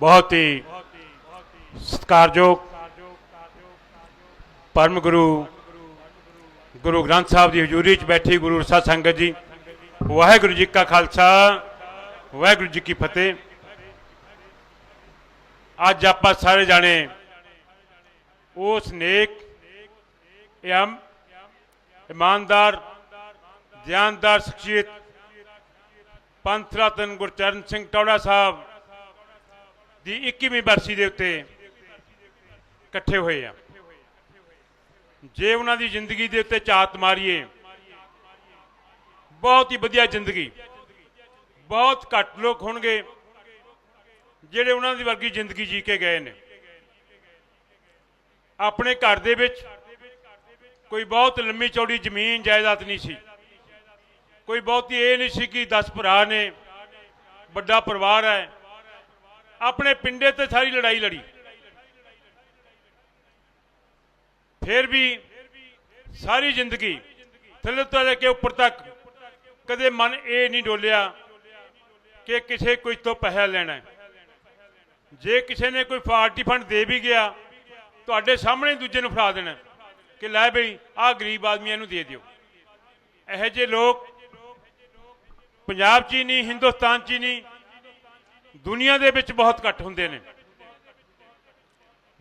ਬਹੁਤ ਹੀ ਸਤਿਕਾਰਯੋਗ ਪਰਮ ਗੁਰੂ ਗੁਰੂ ਗ੍ਰੰਥ ਸਾਹਿਬ ਦੀ ਹਜ਼ੂਰੀ 'ਚ ਬੈਠੀ ਗੁਰੂ ਸਾਧ ਸੰਗਤ ਜੀ ਵਾਹਿਗੁਰੂ ਜੀ ਕਾ ਖਾਲਸਾ ਵਾਹਿਗੁਰੂ ਜੀ ਕੀ ਫਤਿਹ ਅੱਜ ਆਪਾਂ ਸਾਰੇ ਜਾਣੇ ਉਸ ਨੇਕ ਇਮ ਇਮਾਨਦਾਰ ਧਿਆਨਦਾਰ ਸ਼ਖਸੀਅਤ ਪੰਥ ਰਤਨ ਗੁਰਚਰਨ ਸਿੰਘ ਟੌੜਾ ਸਾਹਿਬ ਦੀ 21ਵੀਂ ਬਰਸੀ ਦੇ ਉੱਤੇ ਇਕੱਠੇ ਹੋਏ ਆ। ਜੇ ਉਹਨਾਂ ਦੀ ਜ਼ਿੰਦਗੀ ਦੇ ਉੱਤੇ ਝਾਤ ਮਾਰੀਏ, ਬਹੁਤ ਹੀ ਵਧੀਆ ਜ਼ਿੰਦਗੀ। ਬਹੁਤ ਘੱਟ ਲੋਕ ਹੋਣਗੇ ਜਿਹੜੇ ਉਹਨਾਂ ਦੀ ਵਰਗੀ ਜ਼ਿੰਦਗੀ ਜੀ ਕੇ ਗਏ ਨੇ। ਆਪਣੇ ਘਰ ਦੇ ਵਿੱਚ ਕੋਈ ਬਹੁਤ ਲੰਮੀ ਚੌੜੀ ਜ਼ਮੀਨ, ਜਾਇਦਾਦ ਨਹੀਂ ਸੀ। ਕੋਈ ਬਹੁਤੀ ਇਹ ਨਹੀਂ ਸੀ ਕਿ 10 ਭਰਾ ਨੇ, ਵੱਡਾ ਪਰਿਵਾਰ ਹੈ। ਆਪਣੇ ਪਿੰਡੇ ਤੇ ਸਾਰੀ ਲੜਾਈ ਲੜੀ ਫਿਰ ਵੀ ਸਾਰੀ ਜ਼ਿੰਦਗੀ ਥੱਲੇ ਤੋਂ ਲੈ ਕੇ ਉੱਪਰ ਤੱਕ ਕਦੇ ਮਨ ਇਹ ਨਹੀਂ ਡੋਲਿਆ ਕਿ ਕਿਸੇ ਕੁਝ ਤੋਂ ਪੈਸਾ ਲੈਣਾ ਹੈ। ਜੇ ਕਿਸੇ ਨੇ ਕੋਈ ਪਾਰਟੀ ਫੰਡ ਦੇ ਵੀ ਗਿਆ, ਤੁਹਾਡੇ ਸਾਹਮਣੇ ਦੂਜੇ ਨੂੰ ਫੜਾ ਦੇਣਾ ਕਿ ਲੈ ਬਈ, ਆਹ ਗਰੀਬ ਆਦਮੀ ਇਹਨੂੰ ਦੇ ਦਿਓ ਇਹੋ ਜਿਹੇ ਲੋਕ ਪੰਜਾਬ 'ਚ ਹੀ ਨਹੀਂ, ਹਿੰਦੁਸਤਾਨ 'ਚ ਹੀ ਨਹੀਂ ਦੁਨੀਆ ਦੇ ਵਿੱਚ ਬਹੁਤ ਘੱਟ ਹੁੰਦੇ ਨੇ।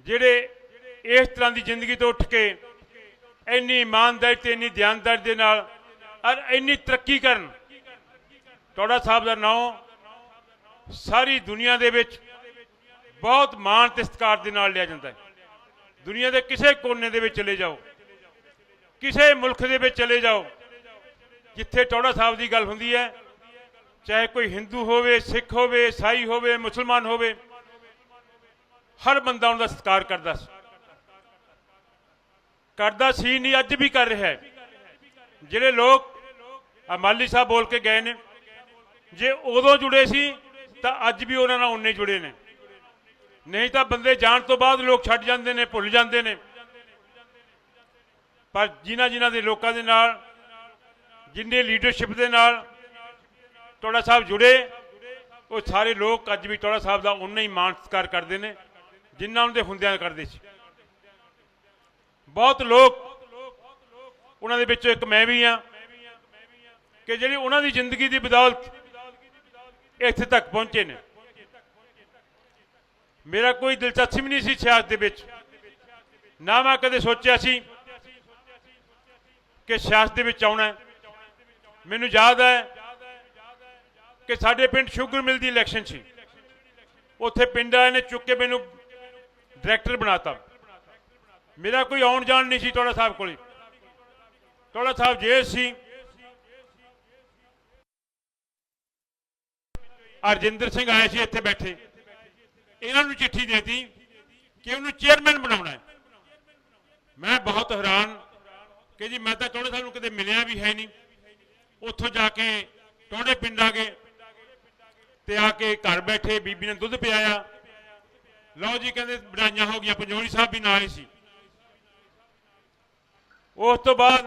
ਜਿਹੜੇ ਇਸ ਤਰ੍ਹਾਂ ਦੀ ਜ਼ਿੰਦਗੀ ਤੋਂ ਉੱਠ ਕੇ ਇੰਨੀ ਇਮਾਨਦਾਰੀ ਤੇ ਇੰਨੀ ਧਿਆਨਦਾਰੀ ਦੇ ਨਾਲ ਔਰ ਇੰਨੀ ਤਰੱਕੀ ਕਰਨ ਟੋੜਾ ਸਾਹਿਬ ਦਾ ਨਾਮ ਸਾਰੀ ਦੁਨੀਆ ਦੇ ਵਿੱਚ ਬਹੁਤ ਮਾਣ ਤੇ ਸਤਿਕਾਰ ਦੇ ਨਾਲ ਲਿਆ ਜਾਂਦਾ ਹੈ। ਦੁਨੀਆ ਦੇ ਕਿਸੇ ਕੋਨੇ ਦੇ ਵਿੱਚ ਚਲੇ ਜਾਓ, ਕਿਸੇ ਮੁਲਕ ਦੇ ਵਿੱਚ ਚਲੇ ਜਾਓ, ਜਿੱਥੇ ਟੋੜਾ ਸਾਹਿਬ ਦੀ ਗੱਲ ਹੁੰਦੀ ਹੈ ਚਾਹੇ ਕੋਈ ਹਿੰਦੂ ਹੋਵੇ, ਸਿੱਖ ਹੋਵੇ, ਈਸਾਈ ਹੋਵੇ, ਮੁਸਲਮਾਨ ਹੋਵੇ, ਹਰ ਬੰਦਾ ਉਹਨਾਂ ਦਾ ਸਤਿਕਾਰ ਕਰਦਾ ਸੀ। ਕਰਦਾ ਸੀ ਨਹੀਂ, ਅੱਜ ਵੀ ਕਰ ਰਿਹਾ ਹੈ। ਜਿਹੜੇ ਲੋਕ ਅਮਾਲੀ ਸਾਹਿਬ ਬੋਲ ਕੇ ਗਏ ਨੇ, ਜੇ ਉਦੋਂ ਜੁੜੇ ਸੀ, ਤਾਂ ਅੱਜ ਵੀ ਉਹਨਾਂ ਨਾਲ ਉਨੇ ਜੁੜੇ ਨੇ। ਨਹੀਂ ਤਾਂ ਬੰਦੇ ਜਾਣ ਤੋਂ ਬਾਅਦ ਲੋਕ ਛੱਡ ਜਾਂਦੇ ਨੇ, ਭੁੱਲ ਜਾਂਦੇ ਨੇ। ਪਰ ਜਿਨ੍ਹਾਂ ਜਿਨ੍ਹਾਂ ਦੇ ਲੋਕਾਂ ਦੇ ਨਾਲ, ਜਿੰਨੇ ਲੀਡਰਸ਼ਿਪ ਦੇ ਨਾਲ ਟੋੜਾ ਸਾਹਿਬ ਜੁੜੇ, ਉਹ ਸਾਰੇ ਲੋਕ ਅੱਜ ਵੀ ਟੋੜਾ ਸਾਹਿਬ ਦਾ ਉਨਾ ਹੀ ਮਾਣ ਸਤਿਕਾਰ ਕਰਦੇ ਨੇ, ਜਿੰਨਾ ਉਹਨਾਂ ਦੇ ਹੁੰਦਿਆਂ ਕਰਦੇ ਸੀ। ਬਹੁਤ ਲੋਕ ਉਹਨਾਂ ਦੇ ਵਿੱਚੋਂ ਇੱਕ ਮੈਂ ਵੀ ਆ ਕਿ ਜਿਹੜੀ ਉਹਨਾਂ ਦੀ ਜ਼ਿੰਦਗੀ ਦੀ ਬਦੌਲਤ ਇੱਥੇ ਤੱਕ ਪਹੁੰਚੇ ਨੇ। ਮੇਰਾ ਕੋਈ ਦਿਲਚਸਪੀ ਨਹੀਂ ਸੀ ਸਿਆਸਤ ਦੇ ਵਿੱਚ, ਨਾ ਮੈਂ ਕਦੇ ਸੋਚਿਆ ਸੀ ਕਿ ਸਿਆਸਤ ਦੇ ਵਿੱਚ ਆਉਣਾ ਮੈਨੂੰ ਯਾਦ ਹੈ ਕਿ ਸਾਡੇ ਪਿੰਡ ਸ਼ੂਗਰ ਮਿਲ ਦੀ ਇਲੈਕਸ਼ਨ ਸੀ। ਉੱਥੇ ਪਿੰਡ ਵਾਲਿਆਂ ਨੇ ਚੁੱਕ ਕੇ ਮੈਨੂੰ ਡਾਇਰੈਕਟਰ ਬਣਾਤਾ। ਮੇਰਾ ਕੋਈ ਆਉਣ ਜਾਣ ਨਹੀਂ ਸੀ ਟੋੜਾ ਸਾਹਿਬ ਕੋਲੇ। ਟੋੜਾ ਸਾਹਿਬ ਜੇ ਸੀ। ਅਰਜਿੰਦਰ ਸਿੰਘ ਆਏ ਸੀ ਇੱਥੇ ਬੈਠੇ। ਇਹਨਾਂ ਨੂੰ ਚਿੱਠੀ ਦੇਤੀ ਕਿ ਉਹਨੂੰ ਚੇਅਰਮੈਨ ਬਣਾਉਣਾ ਹੈ। ਮੈਂ ਬਹੁਤ ਹੈਰਾਨ ਕਿ ਜੀ ਮੈਂ ਤਾਂ ਟੋੜੇ ਸਾਹਿਬ ਨੂੰ ਕਦੇ ਮਿਲਿਆ ਵੀ ਹੈ ਨਹੀਂ। ਉੱਥੋਂ ਜਾ ਕੇ ਟੋੜੇ ਪਿੰਡ ਆ ਗਏ। ਤੇ ਆ ਕੇ ਘਰ ਬੈਠੇ ਬੀਬੀ ਨੇ ਦੁੱਧ ਪਿਆਇਆ। ਲਓ ਜੀ ਕਹਿੰਦੇ ਬੜਾਈਆਂ ਹੋ ਗਈਆਂ, ਪੰਜੋਲੀ ਸਾਹਿਬ ਵੀ ਨਾਲ ਹੀ ਸੀ। ਉਸ ਤੋਂ ਬਾਅਦ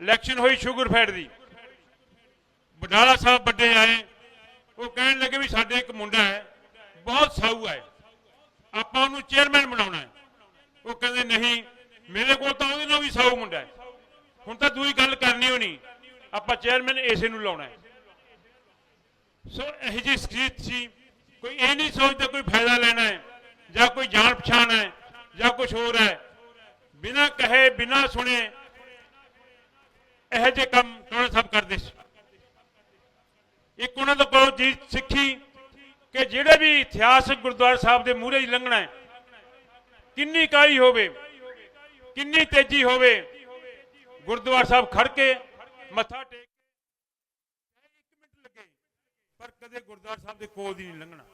ਇਲੈਕਸ਼ਨ ਹੋਈ ਸ਼ੂਗਰਫੈਟ ਦੀ। ਬਡਾਲਾ ਸਾਹਿਬ ਵੱਡੇ ਆਏ। ਉਹ ਕਹਿਣ ਲੱਗੇ ਵੀ ਸਾਡੇ ਇੱਕ ਮੁੰਡਾ ਹੈ, ਬਹੁਤ ਸਾਊ ਹੈ। ਆਪਾਂ ਉਹਨੂੰ ਚੇਅਰਮੈਨ ਬਣਾਉਣਾ ਹੈ। ਉਹ ਕਹਿੰਦੇ ਨਹੀਂ, ਮੇਰੇ ਕੋਲ ਤਾਂ ਉਹਦੇ ਨਾਲ ਵੀ ਸਾਊ ਮੁੰਡਾ ਹੈ। ਹੁਣ ਤਾਂ ਦੂਈ ਗੱਲ ਕਰਨੀ ਹੋਣੀ। ਆਪਾਂ ਚੇਅਰਮੈਨ ਇਸੇ ਨੂੰ ਲਾਉਣਾ ਹੈ। ਸੋ ਇਹ ਜੀ ਸਕਰੀਤ ਸੀ, ਕੋਈ ਇਹ ਨਹੀਂ ਸੋਚਦਾ ਕੋਈ ਫਾਇਦਾ ਲੈਣਾ ਹੈ, ਜਾਂ ਕੋਈ ਜਾਣ ਪਛਾਣ ਹੈ, ਜਾਂ ਕੁਝ ਹੋਰ ਹੈ। ਬਿਨਾ ਕਹੇ, ਬਿਨਾ ਸੁਣੇ ਇਹ ਜੇ ਕੰਮ ਟੋੜਾ ਸਾਹਿਬ ਕਰਦੇ ਸੀ? ਇੱਕ ਉਹਨਾਂ ਤੋਂ ਕੋਲ ਚੀਜ਼ ਸਿੱਖੀ ਕਿ ਜਿਹੜੇ ਵੀ ਇਤਿਹਾਸਕ ਗੁਰਦੁਆਰਾ ਸਾਹਿਬ ਦੇ ਮੂਹਰੇ ਹੀ ਲੰਘਣਾ ਹੈ, ਕਿੰਨੀ ਕਾਈ ਹੋਵੇ, ਕਿੰਨੀ ਤੇਜ਼ੀ ਹੋਵੇ, ਗੁਰਦੁਆਰਾ ਸਾਹਿਬ ਖੜ ਕੇ ਮੱਥਾ ਟੇਕ ਕੇ ਪਰ ਕਦੇ ਗੁਰਦੁਆਰਾ ਸਾਹਿਬ ਦੇ ਕੋਲ ਦੀ ਨਹੀਂ ਲੰਘਣਾ।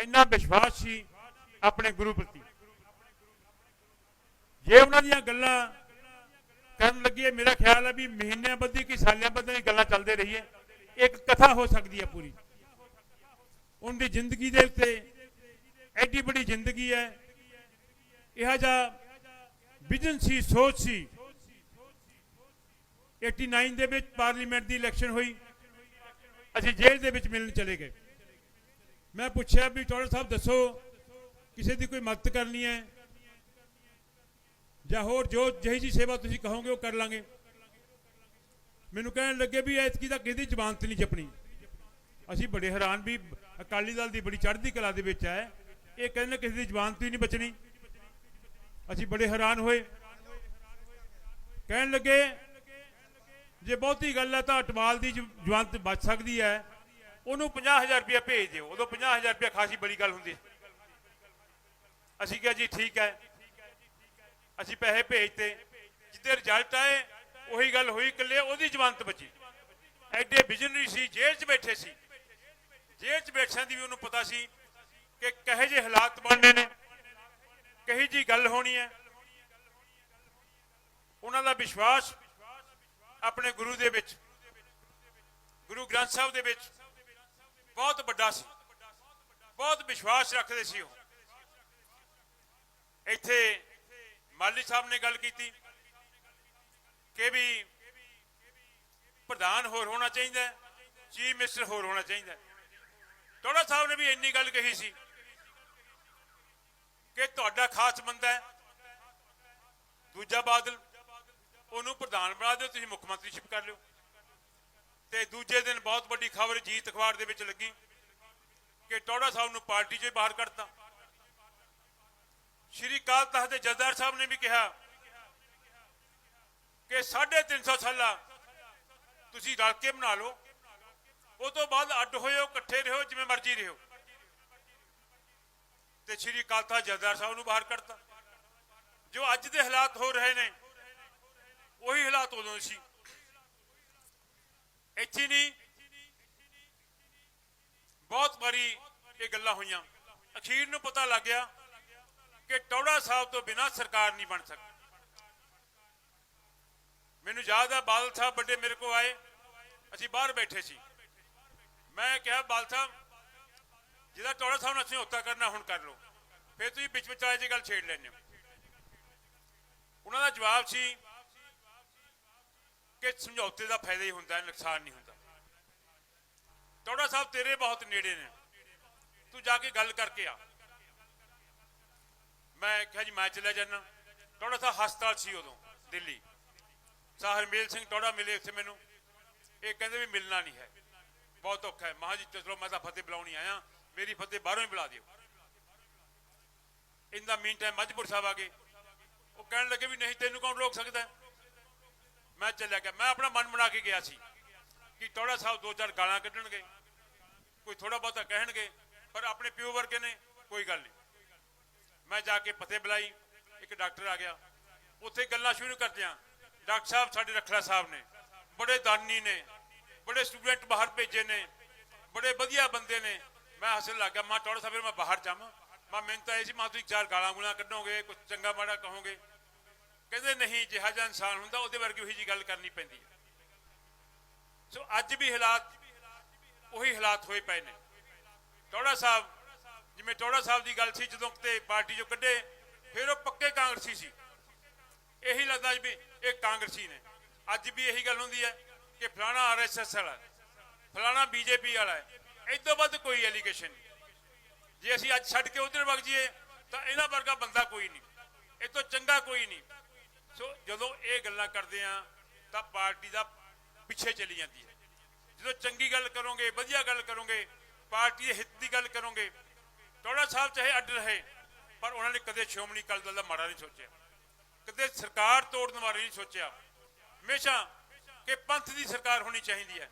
ਇੰਨਾ ਵਿਸ਼ਵਾਸ ਸੀ ਆਪਣੇ ਗੁਰੂ ਪ੍ਰਤੀ। ਜੇ ਉਹਨਾਂ ਦੀਆਂ ਗੱਲਾਂ ਕਰਨ ਲੱਗੀ ਮੇਰਾ ਖਿਆਲ ਹੈ ਵੀ ਮਹੀਨਿਆਂ ਬੱਧੀ ਕਿ ਸਾਲਿਆਂ ਬੱਧੀ ਗੱਲਾਂ ਚੱਲਦੇ ਰਹੀਏ। ਇੱਕ ਕਥਾ ਹੋ ਸਕਦੀ ਹੈ ਪੂਰੀ। ਉਹਦੀ ਜ਼ਿੰਦਗੀ ਦੇ ਉੱਤੇ ਐਡੀ ਵੱਡੀ ਜ਼ਿੰਦਗੀ ਹੈ। ਇਹ ਜਿਹਾ ਵਿਜ਼ਨ ਸੀ, ਸੋਚ ਸੀ। 89 ਦੇ ਵਿੱਚ ਪਾਰਲੀਮੈਂਟ ਦੀ ਇਲੈਕਸ਼ਨ ਹੋਈ। ਅਸੀਂ ਜੇਲ੍ਹ ਦੇ ਵਿੱਚ ਮਿਲਣ ਚਲੇ ਗਏ। ਮੈਂ ਪੁੱਛਿਆ ਵੀ, ਟੋੜਾ ਸਾਹਿਬ, ਦੱਸੋ, ਕਿਸੇ ਦੀ ਕੋਈ ਮਦਦ ਕਰਨੀ ਹੈ? ਜਾਂ ਹੋਰ ਜੋ ਜਿਹੀ ਜੀ ਸੇਵਾ ਤੁਸੀਂ ਕਹੋਗੇ, ਉਹ ਕਰ ਲਾਂਗੇ। ਮੈਨੂੰ ਕਹਿਣ ਲੱਗੇ ਵੀ, ਐਤਕੀ ਤਾਂ ਕਿਹਦੀ ਜ਼ਮਾਨਤ ਨਹੀਂ ਜਪਣੀ। ਅਸੀਂ ਬੜੇ ਹੈਰਾਨ ਵੀ, ਅਕਾਲੀ ਦਲ ਦੀ ਬੜੀ ਚੜ੍ਹਦੀ ਕਲਾ ਦੇ ਵਿੱਚ ਹੈ। ਇਹ ਕਹਿੰਦੇ ਕਿਸੇ ਦੀ ਜ਼ਮਾਨਤ ਹੀ ਨਹੀਂ ਬਚਣੀ। ਅਸੀਂ ਬੜੇ ਹੈਰਾਨ ਹੋਏ। ਕਹਿਣ ਲੱਗੇ ਜੇ ਬਹੁਤੀ ਗੱਲ ਹੈ ਤਾਂ ਅਟਵਾਲ ਦੀ ਜ- ਜ਼ਮਾਨਤ ਬਚ ਸਕਦੀ ਹੈ। ਉਹਨੂੰ 50000 ਰੁਪਇਆ ਭੇਜ ਦਿਓ। ਉਦੋਂ 50000 ਰੁਪਇਆ ਖਾਸੀ ਬੜੀ ਗੱਲ ਹੁੰਦੀ ਅਸੀਂ ਕਿਹਾ ਜੀ ਠੀਕ ਹੈ। ਅਸੀਂ ਪੈਸੇ ਭੇਜਤੇ। ਜਿੱਦੇ ਰਿਜ਼ਲਟ ਆਏ, ਉਹੀ ਗੱਲ ਹੋਈ ਇਕੱਲੇ, ਉਹਦੀ ਜ਼ਮਾਨਤ ਬਚੀ। ਐਡੇ ਵਿਜ਼ਨਰੀ ਸੀ, ਜੇਲ੍ਹ 'ਚ ਬੈਠੇ ਸੀ। ਜੇਲ੍ਹ 'ਚ ਬੈਠਿਆਂ ਦੀ ਵੀ ਉਹਨੂੰ ਪਤਾ ਸੀ ਕਿ ਕਹੇ ਜੇ ਹਾਲਾਤ ਬਣਨੇ ਨੇ। ਕਹੀ ਜੀ ਗੱਲ ਹੋਣੀ ਹੈ। ਉਹਨਾਂ ਦਾ ਵਿਸ਼ਵਾਸ ਆਪਣੇ ਗੁਰੂ ਦੇ ਵਿੱਚ, ਗੁਰੂ ਗ੍ਰੰਥ ਸਾਹਿਬ ਦੇ ਵਿੱਚ ਬਹੁਤ ਵੱਡਾ ਸੀ। ਬਹੁਤ ਵਿਸ਼ਵਾਸ ਰੱਖਦੇ ਸੀ ਉਹ। ਇੱਥੇ ਮਾਲੀ ਸਾਹਿਬ ਨੇ ਗੱਲ ਕੀਤੀ ਕਿ ਵੀ ਪ੍ਰਧਾਨ ਹੋਰ ਹੋਣਾ ਚਾਹੀਦਾ, ਚੀਫ ਮਿਨਿਸਟਰ ਹੋਰ ਹੋਣਾ ਚਾਹੀਦਾ। ਹੈ ਟੋੜਾ ਸਾਹਿਬ ਨੇ ਵੀ ਇੰਨੀ ਗੱਲ ਕਹੀ ਸੀ ਕਿ ਤੁਹਾਡਾ ਖਾਸ ਬੰਦਾ ਹੈ, ਦੂਜਾ ਬਾਦਲ ਉਹਨੂੰ ਪ੍ਰਧਾਨ ਬਣਾ ਦਿਓ, ਤੁਸੀਂ ਮੁੱਖ ਮੰਤਰੀਸ਼ਿਪ ਕਰ ਲਿਓ। ਤੇ ਦੂਜੇ ਦਿਨ ਬਹੁਤ ਵੱਡੀ ਖਬਰ ਜੀਤ ਅਖਬਾਰ ਦੇ ਵਿੱਚ ਲੱਗੀ ਕਿ ਟੋੜਾ ਸਾਹਿਬ ਨੂੰ ਪਾਰਟੀ ਚੋਂ ਬਾਹਰ ਕੱਢਤਾ। ਸ਼੍ਰੀ ਕਾਲ ਤਖਤ ਦੇ ਜਥੇਦਾਰ ਸਾਹਿਬ ਨੇ ਵੀ ਕਿਹਾ ਕਿ 350 ਸਾਲਾ ਤੁਸੀਂ ਰਲ ਕੇ ਬਣਾ ਲਓ। ਉਹ ਤੋਂ ਬਾਅਦ ਅੱਡ ਹੋਇਓ, ਇਕੱਠੇ ਰਹੋ, ਜਿਵੇਂ ਮਰਜ਼ੀ ਰਹੋ। ਤੇ ਸ਼੍ਰੀ ਕਾਲ ਤਖਤ ਜਥੇਦਾਰ ਸਾਹਿਬ ਨੂੰ ਬਾਹਰ ਕੱਢਤਾ। ਜੋ ਅੱਜ ਦੇ ਹਾਲਾਤ ਹੋ ਰਹੇ ਨੇ ਉਹੀ ਹਾਲਾਤ ਉਦੋਂ ਸੀ ਇੱਥੇ ਨਹੀਂ ਬਹੁਤ ਵਾਰੀ ਇਹ ਗੱਲਾਂ ਹੋਈਆਂ ਅਖੀਰ ਨੂੰ ਪਤਾ ਲੱਗ ਗਿਆ ਕਿ ਟੌੜਾ ਸਾਹਿਬ ਤੋਂ ਬਿਨਾ ਸਰਕਾਰ ਨਹੀਂ ਬਣ ਸਕਦੀ ਮੈਨੂੰ ਯਾਦ ਹੈ ਬਾਦਲ ਸਾਹਿਬ ਵੱਡੇ ਮੇਰੇ ਕੋਲ ਆਏ ਅਸੀਂ ਬਾਹਰ ਬੈਠੇ ਸੀ ਮੈਂ ਕਿਹਾ ਬਾਦਲ ਸਾਹਿਬ ਜਿਹਦਾ ਟੌੜਾ ਸਾਹਿਬ ਨਾਲ ਸਮਝੌਤਾ ਕਰਨਾ ਹੁਣ ਕਰ ਲਓ ਫਿਰ ਤੁਸੀਂ ਵਿੱਚ ਵਿੱਚ ਜੀ ਗੱਲ ਛੇੜ ਲੈਂਦੇ ਹੋ ਉਹਨਾਂ ਦਾ ਜਵਾਬ ਸੀ ਕਿ ਸਮਝੌਤੇ ਦਾ ਫਾਇਦਾ ਹੀ ਹੁੰਦਾ, ਨੁਕਸਾਨ ਨਹੀਂ ਹੁੰਦਾ। ਟੌੜਾ ਸਾਹਿਬ, ਤੇਰੇ ਬਹੁਤ ਨੇੜੇ ਨੇ। ਤੂੰ ਜਾ ਕੇ ਗੱਲ ਕਰਕੇ ਆ। ਮੈਂ ਕਿਹਾ ਜੀ, ਮੈਂ ਚਲਾ ਜਾਣਾ ਟੌੜਾ ਸਾਹਿਬ ਹਸਪਤਾਲ ਸੀ ਉਦੋਂ, ਦਿੱਲੀ। ਸਾਹਰ ਮੇਲ ਸਿੰਘ ਟੌੜਾ ਮਿਲੇ ਉੱਥੇ ਮੈਨੂੰ। ਇਹ ਕਹਿੰਦੇ ਵੀ ਮਿਲਣਾ ਨਹੀਂ ਹੈ। ਬਹੁਤ ਔਖਾ ਹੈ। ਮਹਾ ਜੀ, ਚਲੋ ਮੈਂ ਤਾਂ ਫਤਿਹ ਬੁਲਾਉਣੀ ਆਇਆ। ਮੇਰੀ ਫਤਿਹ ਬਾਹਰੋਂ ਹੀ ਬੁਲਾ ਦਿਓ। ਇਨ ਦਾ ਮੀਨ ਟਾਈਮ ਮਜਬੂਰ ਸਾਹਿਬ ਆ ਗਏ। ਉਹ ਕਹਿਣ ਲੱਗੇ ਵੀ ਨਹੀਂ, ਤੈਨੂੰ ਕੌਣ ਰੋਕ ਸਕਦਾ? ਮੈਂ ਚੱਲਿਆ ਗਿਆ। ਮੈਂ ਆਪਣਾ ਮਨ ਬਣਾ ਕੇ ਗਿਆ ਸੀ ਕਿ ਟੌੜਾ ਸਾਹਿਬ ਦੋ ਚਾਰ ਗਾਲਾਂ ਕੱਢਣਗੇ, ਕੋਈ ਥੋੜਾ ਬਹੁਤਾ ਕਹਿਣਗੇ, ਪਰ ਆਪਣੇ ਪਿਓ ਵਰਗੇ ਨੇ ਕੋਈ ਗੱਲ ਨਹੀਂ। ਮੈਂ ਜਾ ਕੇ ਪਤੇ ਬੁਲਾਈ, ਇੱਕ ਡਾਕਟਰ ਆ ਗਿਆ। ਉੱਥੇ ਗੱਲਾਂ ਸ਼ੁਰੂ ਕਰਦਿਆਂ ਡਾਕਟਰ ਸਾਹਿਬ ਸਾਡੇ ਰਖੜਾ ਸਾਹਿਬ ਨੇ, ਬੜੇ ਦਾਨੀ ਨੇ, ਬੜੇ ਸਟੂਡੈਂਟ ਬਾਹਰ ਭੇਜੇ ਨੇ, ਬੜੇ ਵਧੀਆ ਬੰਦੇ ਨੇ। ਮੈਂ ਹੱਸਣ ਲੱਗ ਗਿਆ, ਮਾਂ ਟੌੜਾ ਸਾਹਿਬ ਮੈਂ ਬਾਹਰ ਜਾਵਾਂ। ਮੈਂ, ਮੈਨੂੰ ਤਾਂ ਇਹ ਸੀ, ਮਾਂ, ਤੁਸੀਂ ਚਾਰ ਗਾਲਾਂ ਗੁਲਾਂ ਕੱਢੋਗੇ ਕੁਝ ਚੰਗਾ ਮਾੜਾ ਕਹੋਗੇ। ਕਹਿੰਦੇ ਨਹੀਂ ਜਿਹਾ ਜਿਹਾ ਇਨਸਾਨ ਹੁੰਦਾ ਉਹਦੇ ਵਰਗੀ ਉਹੀ ਜੀ ਗੱਲ ਕਰਨੀ ਪੈਂਦੀ ਹੈ। ਸੋ ਅੱਜ ਵੀ ਹਾਲਾਤ ਉਹੀ ਹਾਲਾਤ ਹੋਏ ਪਏ ਨੇ। ਟੋੜਾ ਸਾਹਿਬ ਜਿਵੇਂ ਟੌੜਾ ਸਾਹਿਬ ਦੀ ਗੱਲ ਸੀ ਜਦੋਂ ਕਿਤੇ ਪਾਰਟੀ ਚੋਂ ਕੱਢੇ ਫਿਰ ਉਹ ਪੱਕੇ ਕਾਂਗਰਸੀ ਸੀ। ਇਹੀ ਲੱਗਦਾ ਵੀ ਇਹ ਕਾਂਗਰਸੀ ਨੇ। ਅੱਜ ਵੀ ਇਹੀ ਗੱਲ ਹੁੰਦੀ ਹੈ ਕਿ ਫਲਾਣਾ ਆਰਐਸਐਸ ਵਾਲਾ ਹੈ, ਫਲਾਣਾ ਬੀਜੇਪੀ ਵਾਲਾ ਹੈ ਇਹ ਤੋਂ ਵੱਧ ਕੋਈ ਐਲੀਗੇਸ਼ਨ ਨਹੀਂ। ਜੇ ਅਸੀਂ ਅੱਜ ਛੱਡ ਕੇ ਉਧਰ ਵਗ ਜਾਈਏ ਤਾਂ ਇਹਨਾਂ ਵਰਗਾ ਬੰਦਾ ਕੋਈ ਨਹੀਂ। ਇਹ ਤੋਂ ਚੰਗਾ ਕੋਈ ਨਹੀਂ। ਸੋ ਜਦੋਂ ਇਹ ਗੱਲਾਂ ਕਰਦੇ ਆ, ਤਾਂ ਪਾਰਟੀ ਦਾ ਪਿੱਛੇ ਚਲੀ ਜਾਂਦੀ ਹੈ। ਜਦੋਂ ਚੰਗੀ ਗੱਲ ਕਰੋਗੇ, ਵਧੀਆ ਗੱਲ ਕਰੋਗੇ, ਪਾਰਟੀ ਦੇ ਹਿੱਤ ਦੀ ਗੱਲ ਕਰੋਗੇ ਟੋੜਾ ਸਾਹਿਬ ਚਾਹੇ ਅੱਡ ਰਹੇ, ਪਰ ਉਹਨਾਂ ਨੇ ਕਦੇ ਸ਼੍ਰੋਮਣੀ ਅਕਾਲੀ ਦਲ ਦਾ ਮਾੜਾ ਨਹੀਂ ਸੋਚਿਆ। ਕਦੇ ਸਰਕਾਰ ਤੋੜਨ ਬਾਰੇ ਨਹੀਂ ਸੋਚਿਆ। ਹਮੇਸ਼ਾ ਕਿ ਪੰਥ ਦੀ ਸਰਕਾਰ ਹੋਣੀ ਚਾਹੀਦੀ ਹੈ,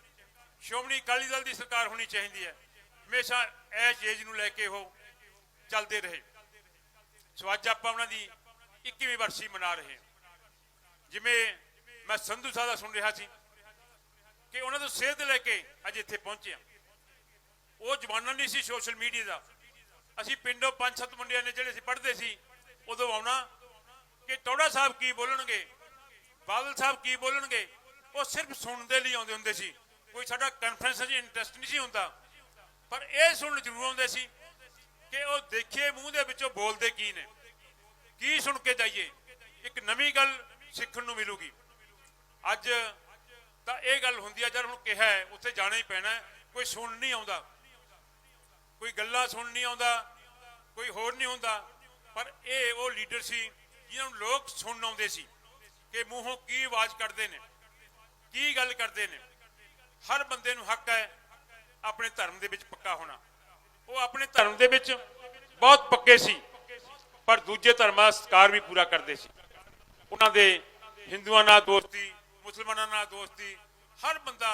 ਸ਼੍ਰੋਮਣੀ ਅਕਾਲੀ ਦਲ ਦੀ ਸਰਕਾਰ ਹੋਣੀ ਚਾਹੀਦੀ ਹੈ। ਹਮੇਸ਼ਾ ਇਹ ਚੀਜ਼ ਨੂੰ ਲੈ ਕੇ ਉਹ ਚੱਲਦੇ ਰਹੇ। ਸੋ ਅੱਜ ਆਪਾਂ ਉਹਨਾਂ ਦੀ 21ਵੀਂ ਵਰਸੀ ਮਨਾ ਰਹੇ ਹਾਂ। ਜਿਵੇਂ ਮੈਂ ਸੰਧੂ ਸਾਹਿਬ ਦਾ ਸੁਣ ਰਿਹਾ ਸੀ ਕਿ ਉਹਨਾਂ ਤੋਂ ਸੇਧ ਲੈ ਕੇ ਅੱਜ ਇੱਥੇ ਪਹੁੰਚੇ ਹਾਂ। ਉਹ ਜ਼ਮਾਨਾ ਨਹੀਂ ਸੀ ਸੋਸ਼ਲ ਮੀਡੀਆ ਦਾ। ਅਸੀਂ ਪਿੰਡੋਂ ਪੰਜ ਸੱਤ ਮੁੰਡਿਆਂ ਨੇ ਜਿਹੜੇ ਅਸੀਂ ਪੜ੍ਹਦੇ ਸੀ, ਉਦੋਂ ਆਉਣਾ ਕਿ ਟੌੜਾ ਸਾਹਿਬ ਕੀ ਬੋਲਣਗੇ, ਬਾਦਲ ਸਾਹਿਬ ਕੀ ਬੋਲਣਗੇ, ਉਹ ਸਿਰਫ ਸੁਣਨ ਦੇ ਲਈ ਆਉਂਦੇ ਹੁੰਦੇ ਸੀ। ਕੋਈ ਸਾਡਾ ਕਾਨਫਰੰਸ 'ਚ ਇੰਟਰਸਟ ਨਹੀਂ ਸੀ ਹੁੰਦਾ। ਪਰ ਇਹ ਸੁਣਨ ਜ਼ਰੂਰ ਆਉਂਦੇ ਸੀ ਕਿ ਉਹ ਦੇਖੇ ਮੂੰਹ ਦੇ ਵਿੱਚੋਂ ਬੋਲਦੇ ਕੀ ਨੇ। ਕੀ ਸੁਣ ਕੇ ਜਾਈਏ? ਇੱਕ ਨਵੀਂ ਗੱਲ ਸਿੱਖਣ ਨੂੰ ਮਿਲੂਗੀ। ਅੱਜ ਤਾਂ ਇਹ ਗੱਲ ਹੁੰਦੀ ਆ ਜਦ ਹੁਣ ਕਿਹਾ ਹੈ, ਉੱਥੇ ਜਾਣਾ ਹੀ ਪੈਣਾ ਕੋਈ ਸੁਣ ਨਹੀਂ ਆਉਂਦਾ। ਕੋਈ ਗੱਲਾਂ ਸੁਣ ਨਹੀਂ ਆਉਂਦਾ ਕੋਈ ਹੋਰ ਨਹੀਂ ਹੁੰਦਾ। ਪਰ ਇਹ ਉਹ ਲੀਡਰ ਸੀ ਜਿਹਨਾਂ ਨੂੰ ਲੋਕ ਸੁਣਨ ਆਉਂਦੇ ਸੀ ਕਿ ਮੂੰਹੋਂ ਕੀ ਆਵਾਜ਼ ਕੱਢਦੇ ਨੇ ਕੀ ਗੱਲ ਕਰਦੇ ਨੇ। ਹਰ ਬੰਦੇ ਨੂੰ ਹੱਕ ਹੈ ਆਪਣੇ ਧਰਮ ਦੇ ਵਿੱਚ ਪੱਕਾ ਹੋਣਾ। ਉਹ ਆਪਣੇ ਧਰਮ ਦੇ ਵਿੱਚ ਬਹੁਤ ਪੱਕੇ ਸੀ ਪਰ ਦੂਜੇ ਧਰਮਾਂ ਦਾ ਸਤਿਕਾਰ ਵੀ ਪੂਰਾ ਕਰਦੇ ਸੀ। ਉਹਨਾਂ ਦੇ ਹਿੰਦੂਆਂ ਨਾਲ ਦੋਸਤੀ, ਮੁਸਲਮਾਨਾਂ ਨਾਲ ਦੋਸਤੀ, ਹਰ ਬੰਦਾ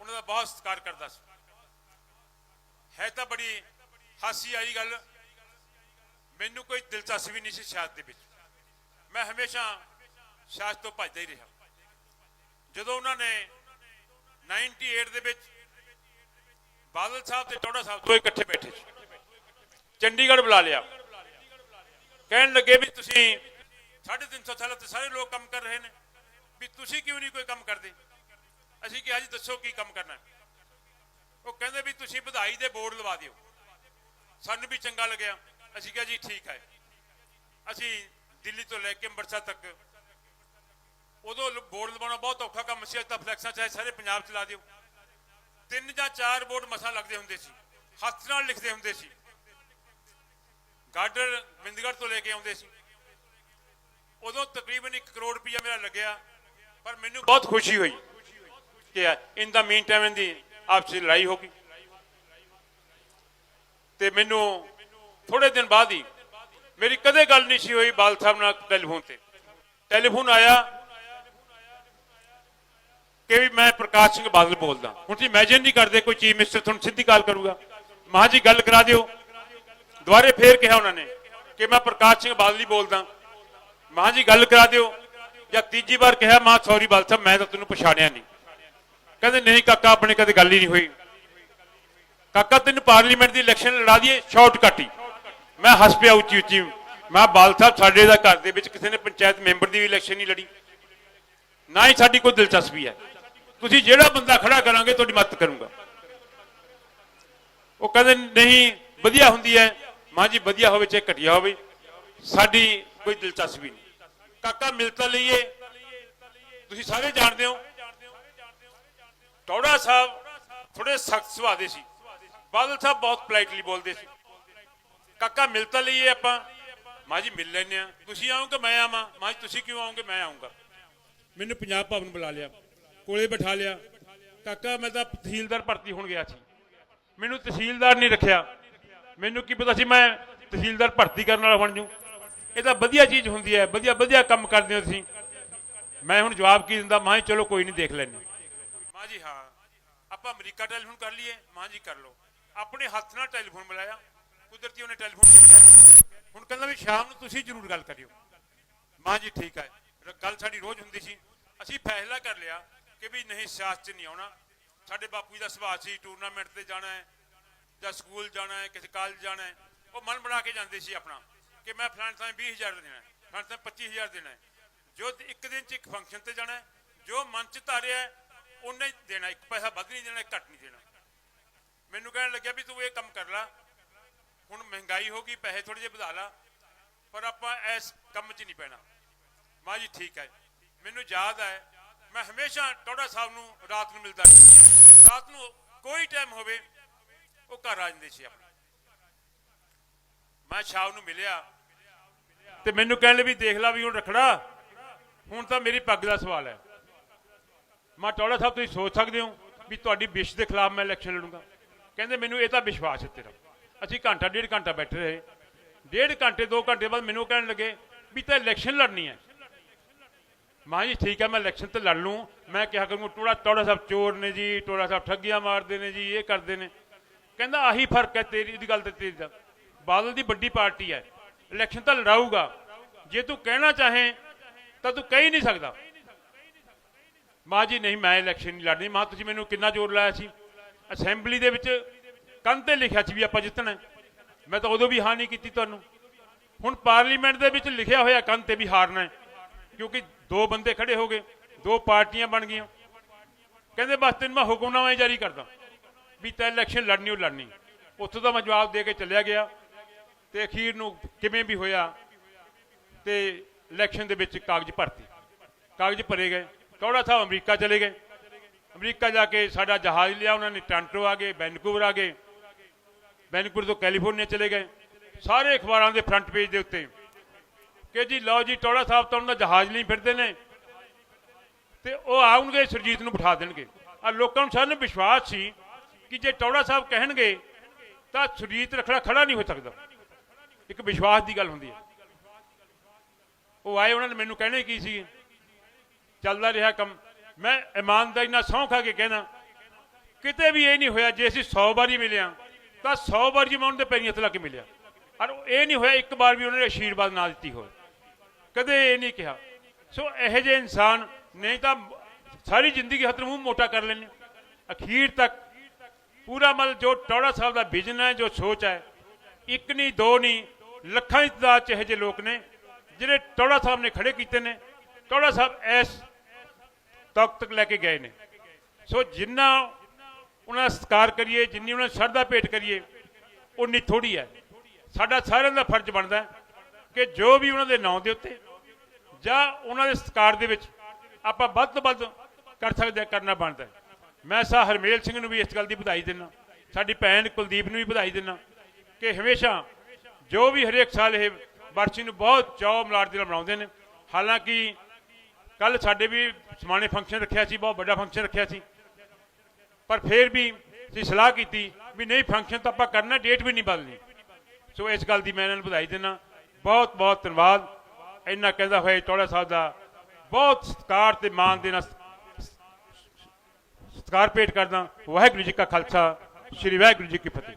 ਉਹਨਾਂ ਦਾ ਬਹੁਤ ਸਤਿਕਾਰ ਕਰਦਾ ਸੀ। ਹੈ ਤਾਂ ਬੜੀ ਹਾਸੀ ਆਈ ਗੱਲ, ਮੈਨੂੰ ਕੋਈ ਦਿਲਚਸਪੀ ਨਹੀਂ ਸੀ ਸਿਆਸਤ ਦੇ ਵਿੱਚ। ਮੈਂ ਹਮੇਸ਼ਾ ਸਿਆਸਤ ਤੋਂ ਭੱਜਦਾ ਹੀ ਰਿਹਾ। ਜਦੋਂ ਉਹਨਾਂ ਨੇ 98 ਦੇ ਵਿੱਚ ਬਾਦਲ ਸਾਹਿਬ ਤੇ ਟੋੜਾ ਸਾਹਿਬ ਤੋਂ ਇਕੱਠੇ ਬੈਠੇ ਚੰਡੀਗੜ੍ਹ ਬੁਲਾ ਲਿਆ। ਕਹਿਣ ਲੱਗੇ ਵੀ ਤੁਸੀਂ 350 ਸਾਲਾਂ ਤੋਂ ਸਾਰੇ ਲੋਕ ਕੰਮ ਕਰ ਰਹੇ ਨੇ। ਵੀ ਤੁਸੀਂ ਕਿਉਂ ਨਹੀਂ ਕੋਈ ਕੰਮ ਕਰਦੇ? ਅਸੀਂ ਕਿਹਾ ਜੀ, ਦੱਸੋ ਕੀ ਕੰਮ ਕਰਨਾ ਉਹ ਕਹਿੰਦੇ ਵੀ ਤੁਸੀਂ ਵਧਾਈ ਦੇ ਬੋਰਡ ਲਵਾ ਦਿਓ। ਸਾਨੂੰ ਵੀ ਚੰਗਾ ਲੱਗਿਆ। ਅਸੀਂ ਕਿਹਾ ਜੀ, ਠੀਕ ਹੈ। ਅਸੀਂ ਦਿੱਲੀ ਤੋਂ ਲੈ ਕੇ ਅੰਮ੍ਰਿਤਸਰ ਤੱਕ ਉਦੋਂ ਬੋਰਡ ਲਵਾਉਣਾ ਬਹੁਤ ਔਖਾ ਕੰਮ ਸੀ। ਅੱਜ ਤਾਂ ਫਲੈਕਸਾਂ ਚਾਹੇ ਸਾਰੇ ਪੰਜਾਬ ਚ ਲਾ ਦਿਓ। ਤਿੰਨ ਜਾਂ ਚਾਰ ਬੋਰਡ ਮਸਾ ਲੱਗਦੇ ਹੁੰਦੇ ਸੀ। ਹੱਥ ਨਾਲ ਲਿਖਦੇ ਹੁੰਦੇ ਸੀ। ਗਾਰਡਰ ਬਿੰਦਗੜ੍ਹ ਤੋਂ ਲੈ ਕੇ ਆਉਂਦੇ ਸੀ। ਉਦੋਂ ਤਕਰੀਬਨ 1 ਕਰੋੜ ਰੁਪਇਆ ਮੇਰਾ ਲੱਗਿਆ, ਪਰ ਮੈਨੂੰ ਬਹੁਤ ਖੁਸ਼ੀ ਹੋਈ ਕਿ ਇਨ ਦਾ ਮੀਨ ਟਾਈਮ ਇਹਦੀ ਆਪਸੀ ਲੜਾਈ ਹੋ ਗਈ। ਤੇ ਮੈਨੂੰ ਥੋੜੇ ਦਿਨ ਬਾਅਦ ਹੀ ਮੇਰੀ ਕਦੇ ਗੱਲ ਨਹੀਂ ਸੀ ਹੋਈ ਬਾਲ ਸਾਹਿਬ ਨਾਲ ਟੈਲੀਫੋਨ ਤੇ। ਟੈਲੀਫੋਨ ਆਇਆ ਕਿ ਵੀ ਮੈਂ ਪ੍ਰਕਾਸ਼ ਸਿੰਘ ਬਾਦਲ ਬੋਲਦਾ। ਹੁਣ ਤੁਸੀਂ ਇਮੇਜਿਨ ਨਹੀਂ ਕਰਦੇ ਕੋਈ ਚੀਫ ਮਿਨਿਸਟਰ ਤੁਹਾਨੂੰ ਸਿੱਧੀ ਕਾਲ ਕਰੂਗਾ। ਮਹਾਂ ਜੀ, ਗੱਲ ਕਰਾ ਦਿਓ। ਦੁਬਾਰੇ ਫੇਰ ਕਿਹਾ ਉਹਨਾਂ ਨੇ ਕਿ ਮੈਂ ਪ੍ਰਕਾਸ਼ ਸਿੰਘ ਬਾਦਲ ਹੀ ਬੋਲਦਾ। ਮਾਂ ਜੀ ਗੱਲ ਕਰਾ ਦਿਓ। ਜਾਂ ਤੀਜੀ ਵਾਰ ਕਿਹਾ, ਮਾਂ ਸੌਰੀ ਬਾਲ ਸਾਹਿਬ, ਮੈਂ ਤਾਂ ਤੈਨੂੰ ਪਛਾਣਿਆ ਨਹੀਂ। ਕਹਿੰਦੇ, ਨਹੀਂ ਕਾਕਾ, ਆਪਣੇ ਕਦੇ ਗੱਲ ਹੀ ਨਹੀਂ ਹੋਈ। ਕਾਕਾ ਤੈਨੂੰ ਪਾਰਲੀਮੈਂਟ ਦੀ ਇਲੈਕਸ਼ਨ ਲੜਾ ਦਈਏ ਸ਼ਾਰਟਕਟ ਹੀ। ਮੈਂ ਹੱਸ ਪਿਆ ਉੱਚੀ ਉੱਚੀ। ਮੈਂ, ਬਾਲ ਸਾਹਿਬ, ਸਾਡੇ ਦਾ ਘਰ ਦੇ ਵਿੱਚ ਕਿਸੇ ਨੇ ਪੰਚਾਇਤ ਮੈਂਬਰ ਦੀ ਵੀ ਇਲੈਕਸ਼ਨ ਨਹੀਂ ਲੜੀ। ਨਾ ਹੀ ਸਾਡੀ ਕੋਈ ਦਿਲਚਸਪੀ ਹੈ। ਤੁਸੀਂ ਜਿਹੜਾ ਬੰਦਾ ਖੜਾ ਕਰਾਂਗੇ, ਤੁਹਾਡੀ ਮਦਦ ਕਰੂੰਗਾ। ਉਹ ਕਹਿੰਦੇ, ਨਹੀਂ, ਵਧੀਆ ਹੁੰਦੀ ਹੈ। ਮਾਂ ਜੀ, ਵਧੀਆ ਹੋਵੇ, ਚਾਹੇ ਘਟੀਆ ਹੋਵੇ। ਸਾਡੀ ਕੋਈ ਦਿਲਚਸਪੀ ਨਹੀਂ। ਕਾਕਾ ਮਿਲ ਤਾਂ ਲਈਏ। ਤੁਸੀਂ ਸਾਰੇ ਜਾਣਦੇ ਹੋ। ਟੌੜਾ ਸਾਹਿਬ ਥੋੜੇ ਸਖਤ ਸੁਭਾਅ ਦੇ ਸੀ। ਬਾਦਲ ਸਾਹਿਬ ਬਹੁਤ ਪੋਲਾਈਟਲੀ ਬੋਲਦੇ ਸੀ। ਕਾਕਾ ਮਿਲ ਤਾਂ ਲਈਏ ਆਪਾਂ। ਮਾਂ ਜੀ, ਮਿਲ ਲੈਨੇ ਆ ਤੁਸੀਂ ਆਓਗੇ, ਮੈਂ ਆਵਾਂ। ਮਾਂ ਜੀ, ਤੁਸੀਂ ਕਿਉਂ ਆਓਗੇ? ਮੈਂ ਆਉਂਗਾ। ਮੈਨੂੰ ਪੰਜਾਬ ਭਵਨ ਬੁਲਾ ਲਿਆ। ਕੋਲੇ ਬਿਠਾ ਲਿਆ। ਕਾਕਾ, ਮੈਂ ਤਾਂ ਤਹਿਸੀਲਦਾਰ ਭਰਤੀ ਹੋਣ ਗਿਆ ਸੀ। ਮੈਨੂੰ ਤਹਿਸੀਲਦਾਰ ਨਹੀਂ ਰੱਖਿਆ। ਮੈਨੂੰ ਕੀ ਪਤਾ ਸੀ ਮੈਂ ਤਹਿਸੀਲਦਾਰ ਭਰਤੀ ਕਰਨ ਵਾਲਾ ਬਣ ਜੂ ਇਹ ਤਾਂ ਵਧੀਆ ਚੀਜ਼ ਹੁੰਦੀ ਹੈ, ਵਧੀਆ ਵਧੀਆ ਕੰਮ ਕਰਦੇ ਹੋ ਤੁਸੀਂ। ਮੈਂ ਹੁਣ ਜਵਾਬ ਕੀ ਦਿੰਦਾ? ਮਾਂ ਜੀ, ਚਲੋ ਕੋਈ ਨਹੀਂ, ਦੇਖ ਲੈਣੇ ਮਾਂ ਜੀ, ਹਾਂ। ਆਪਾਂ ਅਮਰੀਕਾ ਟੈਲੀਫੋਨ ਕਰ ਲਈਏ। ਮਾਂ ਜੀ, ਕਰ ਲਓ। ਆਪਣੇ ਹੱਥ ਨਾਲ ਟੈਲੀਫੋਨ ਮਿਲਾਇਆ। ਕੁਦਰਤੀ ਉਹਨੇ ਟੈਲੀਫੋਨ ਕੀਤਾ। ਹੁਣ ਕਹਿੰਦਾ ਵੀ ਸ਼ਾਮ ਨੂੰ ਤੁਸੀਂ ਜ਼ਰੂਰ ਗੱਲ ਕਰਿਓ। ਮਾਂ ਜੀ, ਠੀਕ ਹੈ। ਗੱਲ ਸਾਡੀ ਰੋਜ਼ ਹੁੰਦੀ ਸੀ। ਅਸੀਂ ਫੈਸਲਾ ਕਰ ਲਿਆ ਕਿ ਵੀ ਨਹੀਂ ਸਿਆਸਤ 'ਚ ਨਹੀਂ ਆਉਣਾ। ਸਾਡੇ ਬਾਪੂ ਜੀ ਦਾ ਸੁਭਾਅ ਸੀ ਟੂਰਨਾਮੈਂਟ ਤੇ ਜਾਣਾ ਹੈ, ਜਾਂ ਸਕੂਲ ਜਾਣਾ ਹੈ, ਕਿਸੇ ਕਾਲਜ ਜਾਣਾ ਹੈ। ਉਹ ਮਨ ਬਣਾ ਕੇ ਜਾਂਦੇ ਸੀ ਆਪਣਾ। ਕਿ ਮੈਂ ਫਲਾਣ ਥਾਂ 20000 ਦੇਣਾ ਹੈ, ਫਲਾਣ ਥਾਂ 25000 ਦੇਣਾ ਜੋ ਇੱਕ ਦਿਨ 'ਚ ਇੱਕ ਫੰਕਸ਼ਨ ਤੇ ਜਾਣਾ ਜੋ ਮਨ 'ਚ ਧਾਰਿਆ ਉਹਨੇ ਹੀ। ਦੇਣਾ ਇੱਕ ਪੈਸਾ ਵੱਧ ਨਹੀਂ ਦੇਣਾ, ਇੱਕ ਘੱਟ ਨਹੀਂ ਦੇਣਾ। ਮੈਨੂੰ ਕਹਿਣ ਲੱਗਿਆ ਵੀ ਤੂੰ ਇਹ ਕੰਮ ਕਰ ਲੈ। ਹੁਣ ਮਹਿੰਗਾਈ ਹੋ ਗਈ, ਪੈਸੇ ਥੋੜੇ ਜਿਹੇ ਵਧਾ ਲਾ। ਪਰ ਆਪਾਂ ਇਸ ਕੰਮ 'ਚ ਨਹੀਂ ਪੈਣਾ। ਮਾਂ ਜੀ, ਠੀਕ ਹੈ। ਮੈਨੂੰ ਯਾਦ ਹੈ, ਮੈਂ ਹਮੇਸ਼ਾ ਟੋੜਾ ਸਾਹਿਬ ਨੂੰ ਰਾਤ ਨੂੰ ਮਿਲਦਾ ਰਾਤ ਨੂੰ ਕੋਈ ਟਾਈਮ ਹੋਵੇ, ਉਹ ਘਰ ਆ ਜਾਂਦੇ ਸੀ ਆਪਣੇ। ਮੈਂ ਸ਼ਾਮ ਨੂੰ ਮਿਲਿਆ ਤੇ ਮੈਨੂੰ ਕਹਿਣ ਲਈ ਵੀ ਦੇਖ ਲਾ ਵੀ ਹੁਣ ਰਖੜਾ। ਹੁਣ ਤਾਂ ਮੇਰੀ ਪੱਗ ਦਾ ਸਵਾਲ ਹੈ। ਮੈਂ ਟੋੜਾ ਸਾਹਿਬ, ਤੁਸੀਂ ਸੋਚ ਸਕਦੇ ਹੋ ਵੀ ਤੁਹਾਡੀ ਵਿਸ਼ ਦੇ ਖਿਲਾਫ ਮੈਂ ਇਲੈਕਸ਼ਨ ਲੜੂੰਗਾ। ਕਹਿੰਦੇ ਮੈਨੂੰ ਇਹ ਤਾਂ ਵਿਸ਼ਵਾਸ ਹੈ ਤੇਰਾ। ਅਸੀਂ ਘੰਟਾ, ਡੇਢ ਘੰਟਾ ਬੈਠੇ ਰਹੇ। ਡੇਢ ਘੰਟੇ 2 ਘੰਟੇ ਬਾਅਦ ਮੈਨੂੰ ਕਹਿਣ ਲੱਗੇ ਵੀ ਤਾਂ ਇਲੈਕਸ਼ਨ ਲੜਨੀ ਹੈ। ਮਾਂ ਜੀ, ਠੀਕ ਹੈ, ਮੈਂ ਇਲੈਕਸ਼ਨ ਤੇ ਲੜ ਲੂੰ। ਮੈਂ ਕਿਹਾ ਕਰੂੰਗਾ ਟੋੜਾ ਟੋੜਾ ਸਾਹਿਬ ਚੋਰ ਨੇ ਜੀ ਟੋੜਾ ਸਾਹਿਬ ਠੱਗੀਆਂ ਮਾਰਦੇ ਨੇ ਜੀ, ਇਹ ਕਰਦੇ ਨੇ। ਕਹਿੰਦਾ ਆਹੀ ਫ਼ਰਕ ਹੈ ਤੇਰੀ ਦੀ ਗੱਲ ਤੇ ਤੇਰੀ ਦਾ। ਬਾਦਲ ਦੀ ਵੱਡੀ ਪਾਰਟੀ ਹੈ। ਇਲੈਕਸ਼ਨ ਤਾਂ ਲੜਾਊਗਾ। ਜੇ ਤੂੰ ਕਹਿਣਾ ਚਾਹੇ, ਤਾਂ ਤੂੰ ਕਹਿ ਹੀ ਨਹੀਂ ਸਕਦਾ। ਮਾਂ ਜੀ, ਨਹੀਂ, ਮੈਂ ਇਲੈਕਸ਼ਨ ਨਹੀਂ ਲੜਨੀ। ਮਾਂ, ਤੁਸੀਂ ਮੈਨੂੰ ਕਿੰਨਾ ਜ਼ੋਰ ਲਾਇਆ ਸੀ? ਅਸੈਂਬਲੀ ਦੇ ਵਿੱਚ ਕੰਧ ਤੇ ਲਿਖਿਆ ਸੀ ਵੀ ਆਪਾਂ ਜਿੱਤਣਾ ਮੈਂ ਤਾਂ ਉਦੋਂ ਵੀ ਹਾਂ ਨਹੀਂ ਕੀਤੀ ਤੁਹਾਨੂੰ। ਹੁਣ ਪਾਰਲੀਮੈਂਟ ਦੇ ਵਿੱਚ ਲਿਖਿਆ ਹੋਇਆ ਕੰਧ ਤੇ ਵੀ ਹਾਰਨਾ ਕਿਉਂਕਿ ਦੋ ਬੰਦੇ ਖੜੇ ਹੋ ਗਏ, ਦੋ ਪਾਰਟੀਆਂ ਬਣ ਗਈਆਂ। ਕਹਿੰਦੇ, ਬਸ ਤੈਨੂੰ ਮੈਂ ਹੁਕਮਨਾਮਾ ਹੀ ਜਾਰੀ ਕਰਦਾ ਵੀ ਤੈਂ ਇਲੈਕਸ਼ਨ ਲੜਨੀ ਉਹ ਲੜਨੀ। ਉੱਥੋਂ ਦਾ ਮੈਂ ਜਵਾਬ ਦੇ ਕੇ ਚੱਲਿਆ ਗਿਆ। ਤੇ ਅਖੀਰ ਨੂੰ ਕਿਵੇਂ ਵੀ ਹੋਇਆ ਤੇ ਇਲੈਕਸ਼ਨ ਦੇ ਵਿੱਚ ਕਾਗਜ਼ ਭਰਤੀ। ਕਾਗਜ਼ ਭਰੇ ਗਏ। ਕੌੜਾ ਸਾਹਿਬ ਅਮਰੀਕਾ ਚਲੇ ਗਏ। ਅਮਰੀਕਾ ਜਾ ਕੇ ਸਾਡਾ ਜਹਾਜ਼ ਲਿਆ, ਉਹਨਾਂ ਨੇ ਟਾਂਟੋ ਆ ਗਏ, ਵੈਨਕੂਵਰ ਆ ਗਏ। ਵੈਨਕੂਵਰ ਤੋਂ ਕੈਲੀਫੋਰਨੀਆ ਚਲੇ ਗਏ। ਸਾਰੇ ਅਖਬਾਰਾਂ ਦੇ ਫਰੰਟ ਪੇਜ ਦੇ ਉੱਤੇ ਕਿ ਜੀ ਲਓ ਜੀ ਟੋੜਾ ਸਾਹਿਬ ਤਾਂ ਉਹਨਾਂ ਦਾ ਜਹਾਜ਼ ਨਹੀਂ ਫਿਰਦੇ ਨੇ। ਤੇ ਉਹ ਆਉਣਗੇ, ਸੁਰਜੀਤ ਨੂੰ ਬਿਠਾ ਦੇਣਗੇ। ਆ ਲੋਕਾਂ ਨੂੰ ਸਾਨੂੰ ਵਿਸ਼ਵਾਸ ਸੀ ਕਿ ਜੇ ਟੌੜਾ ਸਾਹਿਬ ਕਹਿਣਗੇ ਤਾਂ ਸੁਰਜੀਤ ਰਖੜਾ ਖੜਾ ਨਹੀਂ ਹੋ ਸਕਦਾ। ਇੱਕ ਵਿਸ਼ਵਾਸ ਦੀ ਗੱਲ ਹੁੰਦੀ ਹੈ। ਉਹ ਆਏ, ਉਹਨਾਂ ਨੇ ਮੈਨੂੰ ਕਹਿਣਾ ਕੀ ਸੀ? ਚੱਲਦਾ ਰਿਹਾ ਕੰਮ। ਮੈਂ ਇਮਾਨਦਾਰੀ ਨਾਲ ਸਹੁੰ ਖਾ ਕੇ ਕਹਿਣਾ, ਕਿਤੇ ਵੀ ਇਹ ਨਹੀਂ ਹੋਇਆ ਜੇ ਅਸੀਂ 100 ਵਾਰੀ ਮਿਲਿਆ, ਤਾਂ 100 ਵਾਰੀ ਮੈਂ ਉਹਨਾਂ ਦੇ ਪੈਰੀਂ ਹੱਥ ਲਾ ਕੇ ਮਿਲਿਆ। ਔਰ ਇਹ ਨਹੀਂ ਹੋਇਆ ਇੱਕ ਵਾਰ ਵੀ ਉਹਨਾਂ ਨੇ ਆਸ਼ੀਰਵਾਦ ਨਾ ਦਿੱਤੀ ਹੋਵੇ। ਕਦੇ ਇਹ ਨਹੀਂ ਕਿਹਾ। ਸੋ ਇਹੋ ਜਿਹੇ ਇਨਸਾਨ ਨਹੀਂ ਤਾਂ ਸਾਰੀ ਜ਼ਿੰਦਗੀ ਹੱਥ ਮੂੰਹ ਮੋਟਾ ਕਰ ਲੈਣੇ ਅਖੀਰ ਤੱਕ ਪੂਰਾ ਮਤਲਬ ਜੋ ਟੌੜਾ ਸਾਹਿਬ ਦਾ ਵਿਜ਼ਨ ਹੈ, ਜੋ ਸੋਚ ਹੈ, ਇੱਕ ਨਹੀਂ, ਦੋ ਨਹੀਂ ਲੱਖਾਂ ਦੀ ਤਾਦਾਦ ਚ ਇਹੋ ਜਿਹੇ ਲੋਕ ਨੇ ਜਿਹੜੇ ਟੌੜਾ ਸਾਹਿਬ ਨੇ ਖੜੇ ਕੀਤੇ ਨੇ। ਟੌੜਾ ਸਾਹਿਬ ਇਸ ਤੱਕ ਤੱਕ ਲੈ ਕੇ ਗਏ ਨੇ। ਸੋ ਜਿੰਨਾ ਉਹਨਾਂ ਦਾ ਸਤਿਕਾਰ ਕਰੀਏ ਜਿੰਨੀ ਉਹਨਾਂ ਨੂੰ ਸ਼ਰਧਾ ਭੇਟ ਕਰੀਏ ਉਨੀ ਥੋੜੀ ਹੈ। ਸਾਡਾ ਸਾਰਿਆਂ ਦਾ ਫਰਜ਼ ਬਣਦਾ ਕਿ ਜੋ ਵੀ ਉਹਨਾਂ ਦੇ ਨਾਂ ਦੇ ਉੱਤੇ ਜਾਂ ਉਹਨਾਂ ਦੇ ਸਤਿਕਾਰ ਦੇ ਵਿੱਚ ਆਪਾਂ ਵੱਧ ਤੋਂ ਵੱਧ ਕਰ ਸਕਦੇ ਹਾਂ, ਕਰਨਾ ਬਣਦਾ ਮੈਂ ਸਾ ਹਰਮੇਲ ਸਿੰਘ ਨੂੰ ਵੀ ਇਸ ਗੱਲ ਦੀ ਵਧਾਈ ਦਿੰਦਾ ਸਾਡੀ ਭੈਣ ਕੁਲਦੀਪ ਨੂੰ ਵੀ ਵਧਾਈ ਦਿੰਦਾ ਕਿ ਹਮੇਸ਼ਾ ਜੋ ਵੀ ਹਰੇਕ ਸਾਲ ਇਹ ਵਰਸ਼ੀ ਨੂੰ ਬਹੁਤ ਚੌ ਮਲਾਟ ਦੇ ਨਾਲ ਮਨਾਉਂਦੇ ਨੇ। ਹਾਲਾਂਕਿ ਕੱਲ ਸਾਡੇ ਵੀ ਸਮਾਣੇ ਫੰਕਸ਼ਨ ਰੱਖਿਆ ਸੀ, ਬਹੁਤ ਵੱਡਾ ਫੰਕਸ਼ਨ ਰੱਖਿਆ ਸੀ। ਪਰ ਫਿਰ ਵੀ ਅਸੀਂ ਸਲਾਹ ਕੀਤੀ ਵੀ ਨਹੀਂ ਫੰਕਸ਼ਨ ਤਾਂ ਆਪਾਂ ਕਰਨਾ ਡੇਟ ਵੀ ਨਹੀਂ ਬਦਲਣੀ। ਸੋ ਇਸ ਗੱਲ ਦੀ ਮੈਂ ਇਹਨਾਂ ਨੂੰ ਵਧਾਈ ਦਿੰਦਾ ਬਹੁਤ ਬਹੁਤ ਧੰਨਵਾਦ। ਇੰਨਾ ਕਹਿੰਦਾ ਹੋਇਆ ਚੌੜਾ ਸਾਹਿਬ ਦਾ ਬਹੁਤ ਸਤਿਕਾਰ ਤੇ ਮਾਣ ਦੇ ਨਾਲ ਸਤਿਕਾਰ ਭੇਟ ਕਰਦਾ। ਵਾਹਿਗੁਰੂ ਜੀ ਕਾ ਖਾਲਸਾ, ਸ੍ਰੀ ਵਾਹਿਗੁਰੂ ਜੀ ਕੀ ਫਤਿਹ।